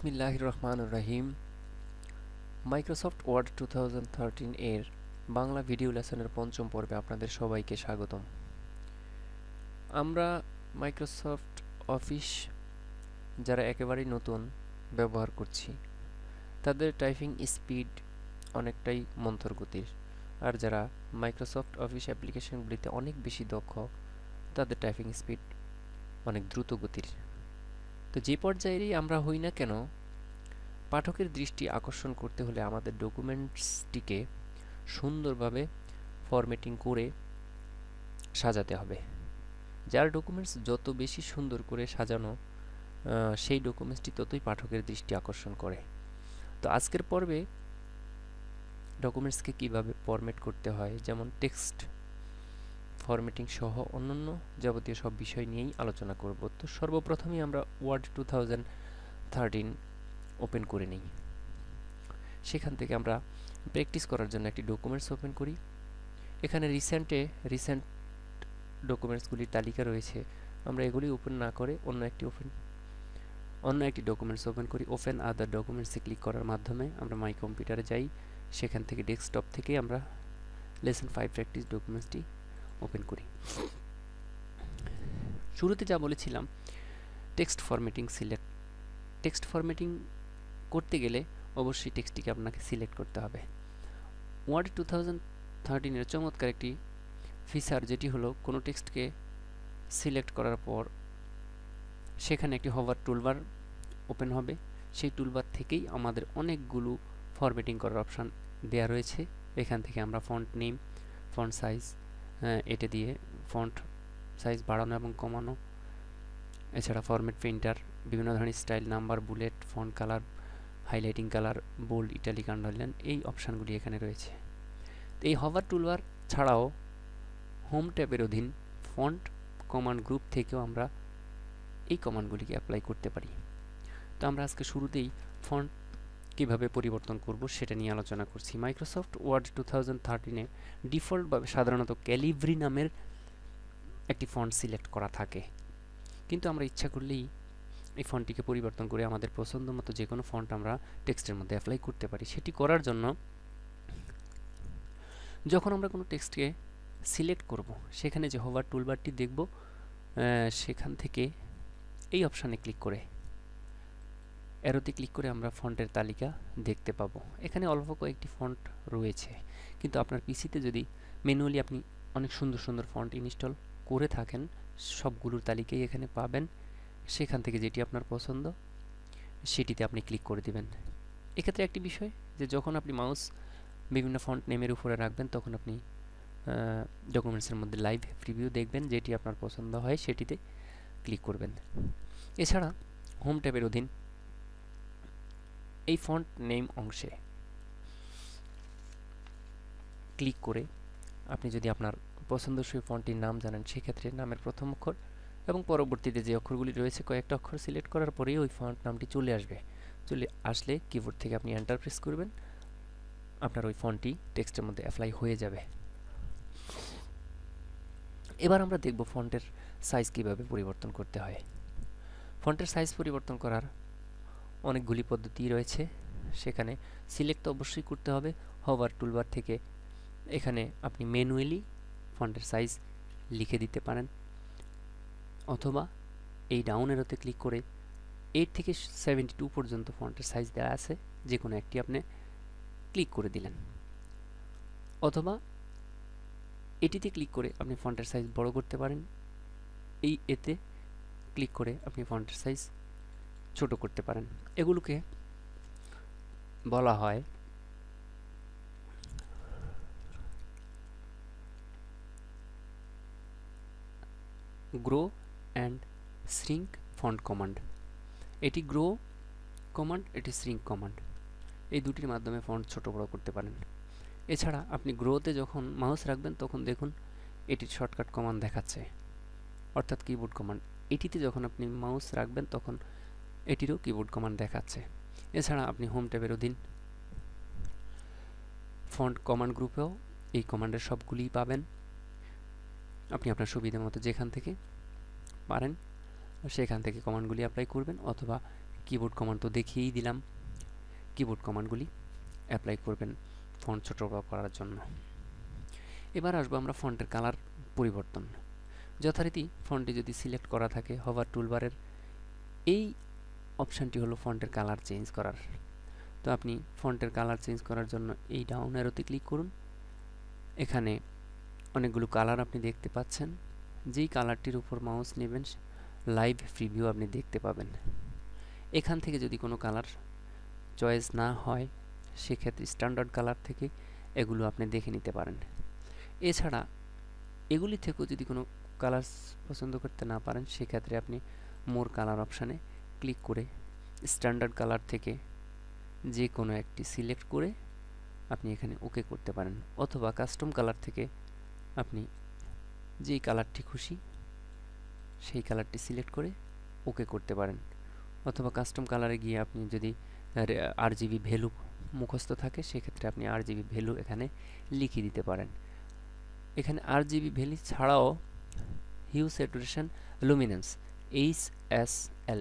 বিসমিল্লাহ রহমান রহিম। মাইক্রোসফট ওয়ার্ড টু এর বাংলা ভিডিও লেসনের পঞ্চম পর্বে আপনাদের সবাইকে স্বাগতম। আমরা মাইক্রোসফট অফিস যারা একেবারেই নতুন, ব্যবহার করছি। তাদের টাইপিং স্পিড অনেকটাই মন্থর গতির আর যারা মাইক্রোসফট অফিস অ্যাপ্লিকেশনগুলিতে অনেক বেশি দক্ষ, তাদের টাইপিং স্পিড অনেক দ্রুত গতির তো যে পর্যায়েরই আমরা হই না কেন পাঠকের দৃষ্টি আকর্ষণ করতে হলে আমাদের ডকুমেন্টসটিকে সুন্দরভাবে ফরম্যাটিং করে সাজাতে হবে। যার ডকুমেন্টস যত বেশি সুন্দর করে সাজানো সেই ডকুমেন্টসটি ততই পাঠকের দৃষ্টি আকর্ষণ করে। তো আজকের পর্বে ডকুমেন্টসকে কীভাবে ফরম্যাট করতে হয়, যেমন টেক্সট ফরম্যাটিং সহ অন্যান্য যাবতীয় সব বিষয় নিয়েই আলোচনা করব। তো সর্বপ্রথমেই আমরা Word two thousand thirteen open করে নিই। সেখান থেকে আমরা প্র্যাকটিস করার জন্য একটি ডকুমেন্টস ওপেন করি। এখানে রিসেন্টে, রিসেন্ট ডকুমেন্টসগুলির তালিকা রয়েছে। আমরা এগুলি ওপেন না করে অন্য একটি ওপেন, অন্য একটি ডকুমেন্টস ওপেন করি। ওপেন আদার ডকুমেন্টসে ক্লিক করার মাধ্যমে আমরা মাই কম্পিউটারে যাই। সেখান থেকে ডেস্কটপ থেকে আমরা লেসন ফাইভ প্র্যাকটিস ডকুমেন্টসটি ওপেন করি। শুরুতে যা বলেছিলাম, text formatting select, text formatting করতে গেলে অবশ্যই টেক্সটটিকে আপনাকে সিলেক্ট করতে হবে। ওয়ার্ড টু থাউজেন্ড থার্টিনের চমৎকার একটি ফিচার যেটি হলো কোনো টেক্সটকে সিলেক্ট করার পর সেখানে একটি হভার টুলবার ওপেন হবে। সেই টুলবার থেকেই আমাদের অনেকগুলো ফরম্যাটিং করার অপশান দেওয়া রয়েছে। এখান থেকে আমরা ফন্ট নেম ফন্ট সাইজ এটা দিয়ে ফন্ট সাইজ বাড়ানো এবং কমানো। এছাড়া ফরম্যাট প্রিন্টার বিভিন্ন ধরনের style number bullet font colour highlighting colour bold italic underline এই অপশানগুলি এখানে রয়েছে। তো এই হভার টুলবার ছাড়াও হোম ট্যাবের অধীন ফন্ট কমান্ড গ্রুপ থেকেও আমরা এই কমান্ডগুলিকে অ্যাপ্লাই করতে পারি। তো আমরা আজকে শুরুতেই ফন্ট কীভাবে পরিবর্তন করব সেটা নিয়ে আলোচনা করছি। মাইক্রোসফট ওয়ার্ড টু থাউজেন্ড থার্টিনে ডিফল্টভাবে সাধারণত ক্যালিভ্রি নামের একটি ফন্ট সিলেক্ট করা থাকে। কিন্তু আমরা ইচ্ছা করলেই এই ফন্টটিকে পরিবর্তন করে আমাদের পছন্দ মতো যে কোনো ফন্ট আমরা টেক্সটের মধ্যে অ্যাপ্লাই করতে পারি। সেটি করার জন্য যখন আমরা কোনো টেক্সটকে সিলেক্ট করব, সেখানে যে হোভার টুলবারটি দেখব সেখান থেকে এই অপশানে ক্লিক করে অ্যারোতে ক্লিক করে আমরা ফন্টের তালিকা দেখতে পাবো। এখানে অল্প কয়েকটি ফন্ট রয়েছে, কিন্তু আপনার পিসিতে যদি ম্যানুয়ালি আপনি অনেক সুন্দর সুন্দর ফন্ট ইনস্টল করে থাকেন, সবগুলোর তালিকাই এখানে পাবেন। সেখান থেকে যেটি আপনার পছন্দ, সেটিতে আপনি ক্লিক করে দিবেন। এক্ষেত্রে একটি বিষয় যে যখন আপনি মাউস বিভিন্ন ফন্ট নেমের উপরে রাখবেন, তখন আপনি ডকুমেন্টসের মধ্যে লাইভ প্রিভিউ দেখবেন, যেটি আপনার পছন্দ হয়, সেটিতে ক্লিক করবেন। এছাড়া হোম ট্যাবের অধীন এই ফন্ট নেম অংশে ক্লিক করে আপনি যদি আপনার পছন্দসই ফন্টটির নাম জানেন, সেক্ষেত্রে নামের প্রথম অক্ষর এবং পরবর্তীতে যে অক্ষরগুলি রয়েছে, কয়েকটা অক্ষর সিলেক্ট করার পরেই ওই ফন্ট নামটি চলে আসবে। চলে আসলে কিবোর্ড থেকে আপনি এন্টার প্রেস করবেন। আপনার ওই ফন্টটি টেক্সটের মধ্যে অ্যাপ্লাই হয়ে যাবে। এবার আমরা দেখব ফন্টের সাইজ কীভাবে পরিবর্তন করতে হয়। ফন্টের সাইজ পরিবর্তন করার অনেকগুলি পদ্ধতি রয়েছে। সেখানে সিলেক্ট তো অবশ্যই করতে হবে। হওয়ার টুলবার থেকে এখানে আপনি ম্যানুয়ালি ফন্টের সাইজ লিখে দিতে পারেন। অথবা এই ডাউন এরোতে ক্লিক করে এইট থেকে সেভেন্টি টু পর্যন্ত ফন্টের সাইজ দেওয়া আছে যে কোনো একটি আপনি ক্লিক করে দিলেন। অথবা এটিতে ক্লিক করে আপনি ফন্টের সাইজ বড় করতে পারেন। এই এতে ক্লিক করে আপনি ফন্টের সাইজ ছোট করতে পারেন। এগুলোকে বলা হয় grow and shrink font command এটি গ্রো কমান্ড এটি শ্রিঙ্ক কমান্ড এই দুটির মাধ্যমে ফন্ট ছোট বড় করতে পারেন। এছাড়া আপনি গ্রোতে যখন মাউস রাখবেন, তখন দেখুন এটির শর্টকাট কমান্ড দেখাচ্ছে। অর্থাৎ কিবোর্ড কমান্ড এটিতে যখন আপনি মাউস রাখবেন, তখন এটিরও কিবোর্ড কমান্ড দেখাচ্ছে। এছাড়া আপনি হোম ট্যাবের অধীন ফন্ট কমান্ড গ্রুপেও এই কমান্ডের সবগুলিই পাবেন। আপনি আপনার সুবিধা মতো যেখান থেকে পারেন। সেখান থেকে কমান্ডগুলি অ্যাপ্লাই করবেন অথবা কিবোর্ড কমান্ড তো দেখিয়েই দিলাম। কিবোর্ড কমান্ডগুলি অ্যাপ্লাই করবেন ফন্ট ছোটো করার জন্য। এবার আসব আমরা ফন্টের কালার পরিবর্তন। যথারীতি ফন্টে যদি সিলেক্ট করা থাকে হভার টুলবারের এই অপশানটি হলো ফন্টের কালার চেঞ্জ করার। তো আপনি ফন্টের কালার চেঞ্জ করার জন্য এই ডাউন অ্যারোতে ক্লিক করুন। এখানে অনেকগুলো কালার আপনি দেখতে পাচ্ছেন। যেই কালারটির উপর মাউস নেবেন লাইভ প্রিভিউ আপনি দেখতে পাবেন। এখান থেকে যদি কোনো কালার চয়েস না হয়, সেক্ষেত্রে স্ট্যান্ডার্ড কালার থেকে এগুলো আপনি দেখে নিতে পারেন। এছাড়া এগুলি থেকেও যদি কোনো কালার পছন্দ করতে না পারেন, সেক্ষেত্রে আপনি মোর কালার অপশানে ক্লিক করে স্ট্যান্ডার্ড কালার থেকে যে কোনো একটি সিলেক্ট করে আপনি এখানে ওকে করতে পারেন। অথবা কাস্টম কালার থেকে আপনি যেই কালারটি খুশি, সেই কালারটি সিলেক্ট করে ওকে করতে পারেন। অথবা কাস্টম কালারে গিয়ে আপনি যদি আর জিবি ভ্যালু মুখস্থ থাকে, সেক্ষেত্রে আপনি আর জিবি ভ্যালু এখানে লিখে দিতে পারেন। এখানে আর জিবি ভ্যালু ছাড়াও hue saturation luminance H S L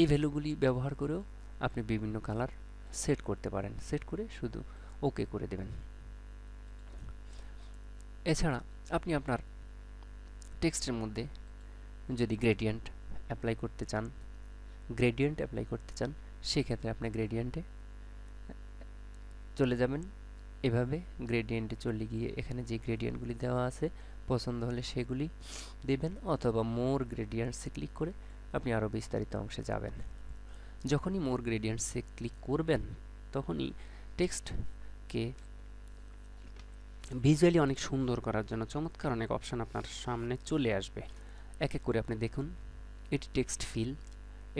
এই ভ্যালুগুলি ব্যবহার করেও আপনি বিভিন্ন কালার সেট করতে পারেন। সেট করে শুধু ওকে করে দেবেন। এছাড়া আপনি আপনার টেক্সটের মধ্যে যদি গ্রেডিয়েন্ট অ্যাপ্লাই করতে চান গ্রেডিয়েন্ট অ্যাপ্লাই করতে চান, সেক্ষেত্রে আপনি গ্রেডিয়েন্টে চলে যাবেন। এভাবে গ্রেডিয়েন্টে চলে গিয়ে এখানে যে গ্রেডিয়েন্টগুলি দেওয়া আছে, পছন্দ হলে সেগুলি দেবেন অথবা মোর গ্রেডিয়েন্টসে ক্লিক করে আপনি আরও বিস্তারিত অংশে যাবেন। যখনই মোর গ্রেডিয়েন্টসে ক্লিক করবেন, তখনই টেক্সটকে ভিজুয়ালি অনেক সুন্দর করার জন্য চমৎকার অনেক অপশান আপনার সামনে চলে আসবে। এক এক করে আপনি দেখুন। এটি টেক্সট ফিল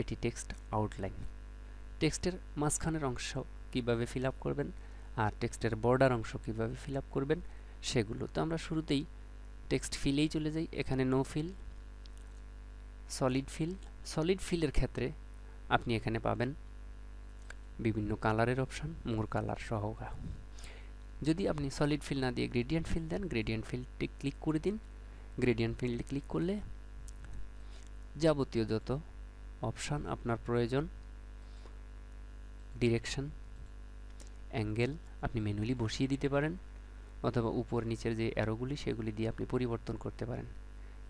এটি টেক্সট আউটলাইন টেক্সটের মাঝখানের অংশ কীভাবে ফিল আপ করবেন আর টেক্সটের বর্ডার অংশ কীভাবে ফিল আপ করবেন, সেগুলো তো আমরা শুরুতেই টেক্সট ফিলেই চলে যাই। এখানে no fill solid fill solid ফিলের ক্ষেত্রে আপনি এখানে পাবেন বিভিন্ন কালারের অপশান মোর কালার সহ। যদি আপনি সলিড ফিল না দিয়ে গ্রেডিয়েন্ট ফিল দেন গ্রেডিয়েন্ট ফিলটি ক্লিক করে দিন। গ্রেডিয়েন্ট ফিল্ডে ক্লিক করলে যাবতীয় যত অপশান আপনার প্রয়োজন ডিরেকশন অ্যাঙ্গেল আপনি ম্যানুয়ালি বসিয়ে দিতে পারেন অথবা উপর নিচের যে অ্যারোগুলি সেগুলি দিয়ে আপনি পরিবর্তন করতে পারেন।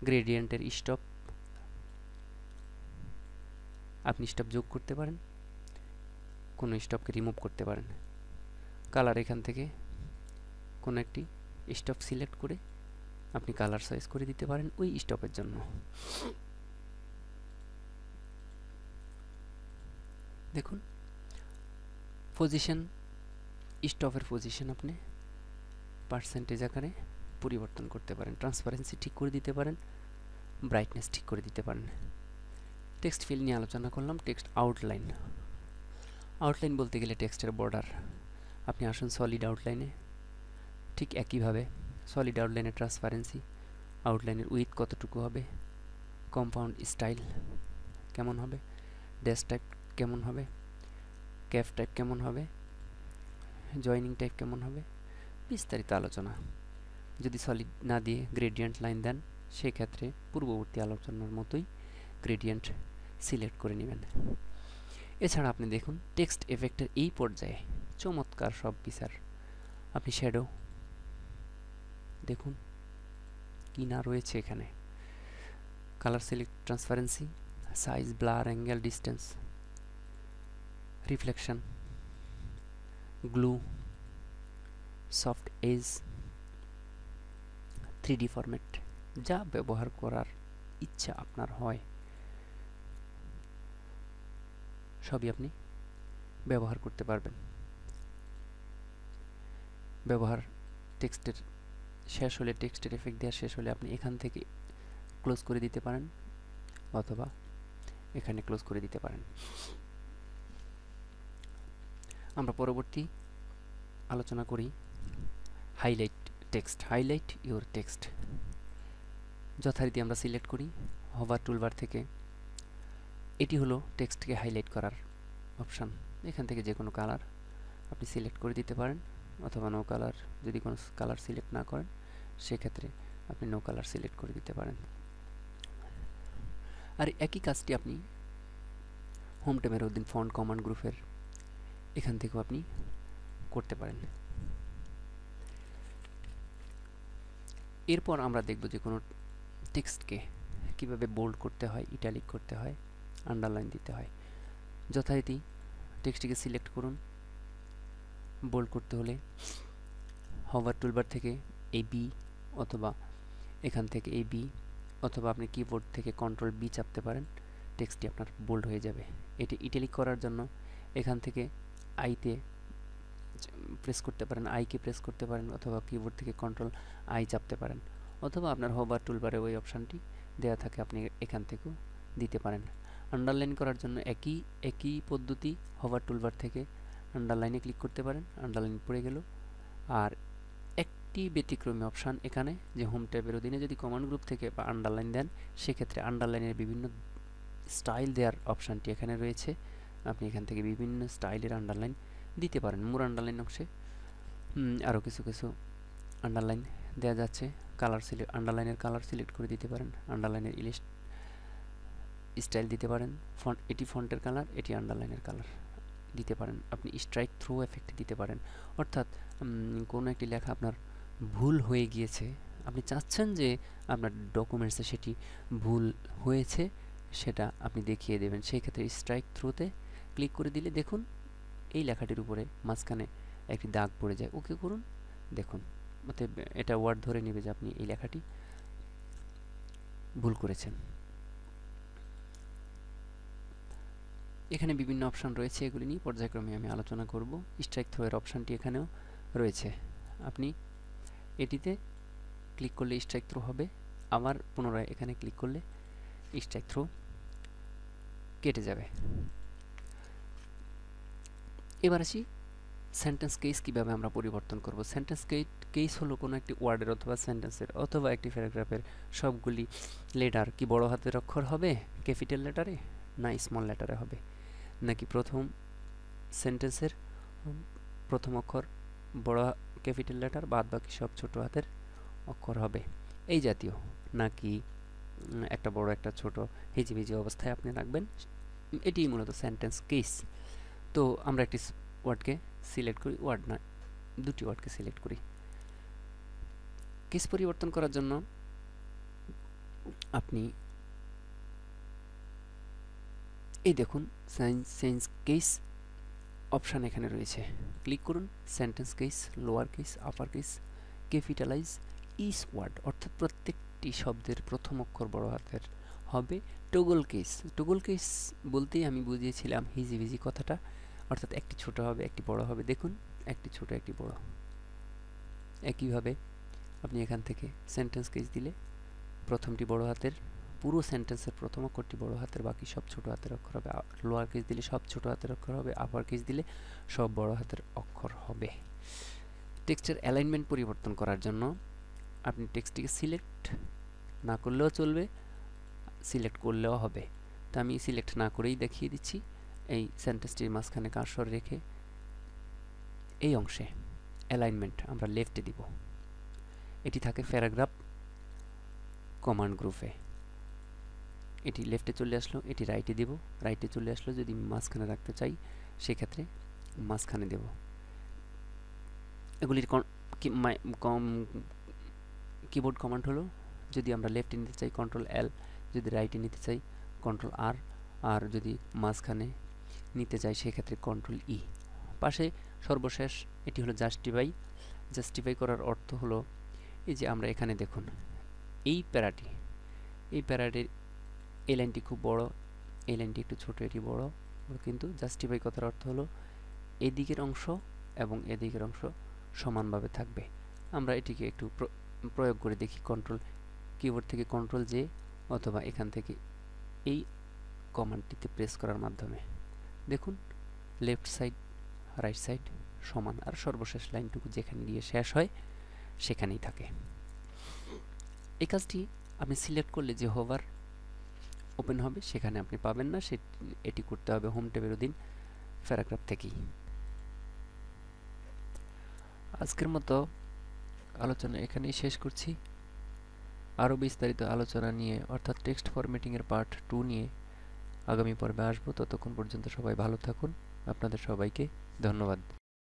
গ্রেডিয়েন্টের স্টপ আপনি স্টপ যোগ করতে পারেন, কোনো স্টপকে রিমুভ করতে পারেন। কালার এখান থেকে কোনো একটি স্টপ সিলেক্ট করে আপনি কালার সাইজ করে দিতে পারেন ওই স্টপের জন্য। দেখুন পজিশন স্টপের পজিশন আপনি পার্সেন্টেজ আকারে পরিবর্তন করতে পারেন ট্রান্সপারেন্সি ঠিক করে দিতে পারেন ব্রাইটনেস ঠিক করে দিতে পারেন। টেক্সট ফিল নিয়ে আলোচনা করলাম টেক্সট আউটলাইন আউটলাইন বলতে গেলে টেক্সটের বর্ডার আপনি আসুন সলিড আউটলাইনে ঠিক একইভাবে সলিড আউটলাইনের ট্রান্সপারেন্সি আউটলাইনের উইথ কতটুকু হবে কম্পাউন্ড স্টাইল কেমন হবে ড্যাশ টাইপ কেমন হবে ক্যাফ টাইপ কেমন হবে জয়নিং টাইপ কেমন হবে, বিস্তারিত আলোচনা। যদি সলিড না দিয়ে গ্রেডিয়েন্ট লাইন দেন, সেক্ষেত্রে পূর্ববর্তী আলোচনার মতোই গ্রেডিয়েন্ট সিলেক্ট করে নেবেন। এছাড়া আপনি দেখুন টেক্সট এফেক্টের এই পর্যায়ে চমৎকার সব বিচার। আপনি শ্যাডো দেখুন, কি না রয়েছে এখানে। Colour select transparency size blur angle distance reflection glow soft edge three format যা ব্যবহার করার ইচ্ছা আপনার হয়। সবই আপনি ব্যবহার করতে পারবেন। ব্যবহার টেক্সটের শেষ হলে টেক্সটের এফেক্ট দেওয়া শেষ হলে আপনি এখান থেকে ক্লোজ করে দিতে পারেন অথবা এখানে ক্লোজ করে দিতে পারেন। আমরা পরবর্তী আলোচনা করি highlight text highlight your text যথারীতি আমরা সিলেক্ট করি হভার টুলবার থেকে। এটি হলো টেক্সটকে হাইলাইট করার অপশান এখান থেকে যে কোনো কালার আপনি সিলেক্ট করে দিতে পারেন অথবা নো কালার যদি কোনো কালার সিলেক্ট না করেন। সেক্ষেত্রে আপনি নো কালার সিলেক্ট করে দিতে পারেন। আর একই কাজটি আপনি হোম ট্যাবের অধীন ফন্ট কমান্ড গ্রুপের এখান থেকেও আপনি করতে পারেন। এরপর আমরা দেখব যে কোনো টেক্সটকে কীভাবে বোল্ড করতে হয় ইটালিক করতে হয় আন্ডারলাইন দিতে হয়। যথারীতি টেক্সটটিকে সিলেক্ট করুন। বোল্ড করতে হলে হভার টুলবার থেকে এই বি অথবা এখান থেকে এই বি অথবা আপনি কিবোর্ড থেকে কন্ট্রোল বি চাপতে পারেন টেক্সটটি আপনার বোল্ড হয়ে যাবে। এটি ইটালিক করার জন্য এখান থেকে আইতে প্রেস করতে পারেন আইকে প্রেস করতে পারেন, অথবা কিবোর্ড থেকে কন্ট্রোল আই চাপতে পারেন, অথবা আপনার হোভার টুলবারে ওই অপশানটি দেওয়া থাকে, আপনি এখান থেকেও দিতে পারেন। আন্ডারলাইন করার জন্য একই একই পদ্ধতি হোভার টুলবার থেকে আন্ডারলাইনে ক্লিক করতে পারেন আন্ডারলাইন পড়ে গেল, আর একটি ব্যতিক্রমী অপশান এখানে, যে হোম ট্যাবের অধীনে যদি কমান্ড গ্রুপ থেকে বা আন্ডারলাইন দেন, সেক্ষেত্রে আন্ডারলাইনের বিভিন্ন স্টাইল দেওয়ার অপশানটি এখানে রয়েছে। আপনি এখান থেকে বিভিন্ন স্টাইলের আন্ডারলাইন দিতে পারেন। মোর আন্ডারলাইন অংশে আরও কিছু কিছু আন্ডারলাইন দেওয়া যাচ্ছে। কালার সিলেক্ট আন্ডারলাইনের কালার সিলেক্ট করে দিতে পারেন। আন্ডারলাইনের ইলিস্ট স্টাইল দিতে পারেন। ফন্ট এটি ফন্টের কালার এটি আন্ডারলাইনের কালার দিতে পারেন। আপনি স্ট্রাইক থ্রু এফেক্ট দিতে পারেন। অর্থাৎ কোনো একটি লেখা আপনার ভুল হয়ে গিয়েছে। আপনি চাচ্ছেন যে আপনার ডকুমেন্টসে সেটি ভুল হয়েছে, সেটা আপনি দেখিয়ে দেবেন। সেই ক্ষেত্রে স্ট্রাইক থ্রোতে ক্লিক করে দিলে দেখুন এই লেখাটির উপরে মাঝখানে একটি দাগ পড়ে যায়। ওকে করুন, দেখুন। অতএব এটা ওয়ার্ড ধরে নেবে যে আপনি এই লেখাটি ভুল করেছেন। এখানে বিভিন্ন অপশান রয়েছে এগুলি নিয়ে। পর্যায়ক্রমে আমি আলোচনা করব। স্ট্রাইক থ্রোয়ের অপশানটি এখানেও রয়েছে। আপনি এটিতে ক্লিক করলে স্ট্রাইক থ্রো হবে। আবার পুনরায় এখানে ক্লিক করলে স্ট্রাইক থ্রো কেটে যাবে। এবার আসি সেন্টেন্স কেস কীভাবে আমরা পরিবর্তন করব। সেন্টেন্স কেস হলো কোনো একটি ওয়ার্ডের অথবা সেন্টেন্সের অথবা একটি প্যারাগ্রাফের সবগুলি লেটার কি বড় হাতের অক্ষর হবে ক্যাপিটাল লেটারে না স্মল লেটারে হবে? নাকি প্রথম সেন্টেন্সের প্রথম অক্ষর বড় ক্যাপিটাল লেটার বাদ বাকি সব ছোট হাতের অক্ষর হবে। এই জাতীয়, নাকি একটা বড়, একটা ছোট, হিজিবিজি অবস্থায় আপনি রাখবেন? এটি মূলত সেন্টেন্স কেস তো আমরা একটি ওয়ার্ডকে সিলেক্ট করি ওয়ার্ড না দুটি ওয়ার্ডকে সিলেক্ট করি। কেস পরিবর্তন করার জন্য আপনি এই দেখুন সেন্স কেস অপশান এখানে রয়েছে। ক্লিক করুন sentence case lower case upper case capitalise each word অর্থাৎ প্রত্যেকটি শব্দের প্রথম অক্ষর বড় হাতের হবে। টগল কেস টগল কেস বলতেই আমি বুঝিয়েছিলাম হিজিবিজি কথাটা, অর্থাৎ একটি ছোট হবে, একটি বড় হবে। দেখুন, একটি ছোট, একটি বড়। একইভাবে আপনি এখান থেকে সেন্টেন্স কেস দিলে প্রথমটি বড় হাতের পুরো সেন্টেন্সের প্রথম অক্ষরটি বড় হাতের, বাকি সব ছোট হাতের অক্ষর হবে। লোয়ার কেস দিলে সব ছোট হাতের অক্ষর হবে আপার কেস দিলে সব বড় হাতের অক্ষর হবে। টেক্সটের অ্যালাইনমেন্ট পরিবর্তন করার জন্য আপনি টেক্সটটিকে সিলেক্ট না করলেও চলবে সিলেক্ট করলেও হবে। তো আমি সিলেক্ট না করেই দেখিয়ে দিচ্ছি এই সেন্টেন্সটির মাঝখানে কাঁসর রেখে। এই অংশে অ্যালাইনমেন্ট আমরা লেফটে দিব। এটি থাকে প্যারাগ্রাফ কমান্ড গ্রুপে। এটি লেফটে চলে আসলো, এটি রাইটে দেব। রাইটে চলে আসলো যদি মাঝখানে রাখতে চাই, সেক্ষেত্রে মাঝখানে দেব। এগুলির কম কিবোর্ড কমান্ড হলো, যদি আমরা লেফটে নিতে চাই কন্ট্রোল এল যদি রাইটে নিতে চাই কন্ট্রোল আর আর যদি মাঝখানে নিতে চাই, সেক্ষেত্রে কন্ট্রোল ই পাশে সর্বশেষ, এটি হলো জাস্টিফাই জাস্টিফাই করার অর্থ হলো, এই যে আমরা এখানে দেখুন, এই প্যারাটি, এই প্যারাটির এই লাইনটি খুব বড় এই লাইনটি একটু ছোট, এটি বড়। কিন্তু জাস্টিফাই কথার অর্থ হলো এদিকের অংশ এবং এদিকের অংশ সমানভাবে থাকবে। আমরা এটিকে একটু প্রয়োগ করে দেখি কন্ট্রোল কিবোর্ড থেকে কন্ট্রোল জে অথবা এখান থেকে এই কমান্ডটিতে প্রেস করার মাধ্যমে। দেখুন লেফট সাইড রাইট সাইড সমান, আর সর্বশেষ লাইনটুকু যেখানে গিয়ে শেষ হয় সেখানেই থাকে। এই কাজটি আপনি সিলেক্ট করলে যে হোভার ওপেন হবে, সেখানে আপনি পাবেন না। সে, এটি করতে হবে হোম ট্যাবের অধীন প্যারাগ্রাফ থেকেই। আজকের মতো আলোচনা এখানেই শেষ করছি। আরও বিস্তারিত আলোচনা নিয়ে, অর্থাৎ টেক্সট ফরম্যাটিংয়ের পার্ট টু নিয়ে আগামী পর্বে আসব। ততক্ষণ পর্যন্ত সবাই ভালো থাকুন। আপনাদের সবাইকে ধন্যবাদ।